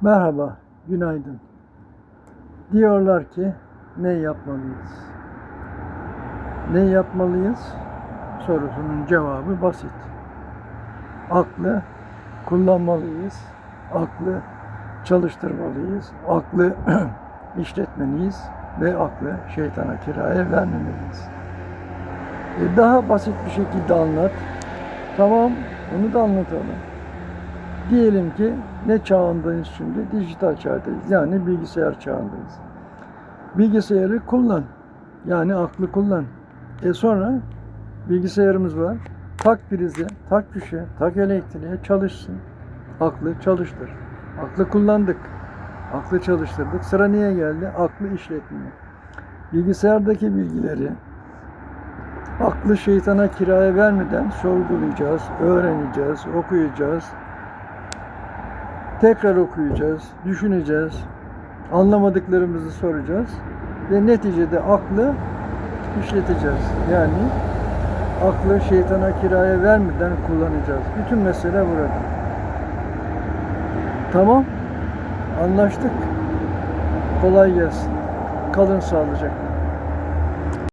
Merhaba, günaydın. Diyorlar ki ne yapmalıyız? Ne yapmalıyız? Sorusunun cevabı basit. Aklı kullanmalıyız. Aklı çalıştırmalıyız. Aklı işletmeliyiz ve aklı şeytana kiraya vermemeliyiz. E, daha basit bir şekilde anlat. Tamam, onu da anlatalım. Diyelim ki ne çağındayız şimdi? Dijital çağdayız. Yani bilgisayar çağındayız. Bilgisayarı kullan. Yani aklı kullan. E sonra bilgisayarımız var. Tak prize, tak fişe, tak elektriğe çalışsın. Aklı çalıştır. Aklı kullandık. Aklı çalıştırdık. Sıra niye geldi? Aklı işletmeye. Bilgisayardaki bilgileri aklı şeytana kiraya vermeden sorgulayacağız, öğreneceğiz, okuyacağız, tekrar okuyacağız, düşüneceğiz, anlamadıklarımızı soracağız ve neticede aklı işleteceğiz. Yani aklı şeytana kiraya vermeden kullanacağız. Bütün mesele burada. Tamam, anlaştık. Kolay gelsin. Kalın sağlıcakla.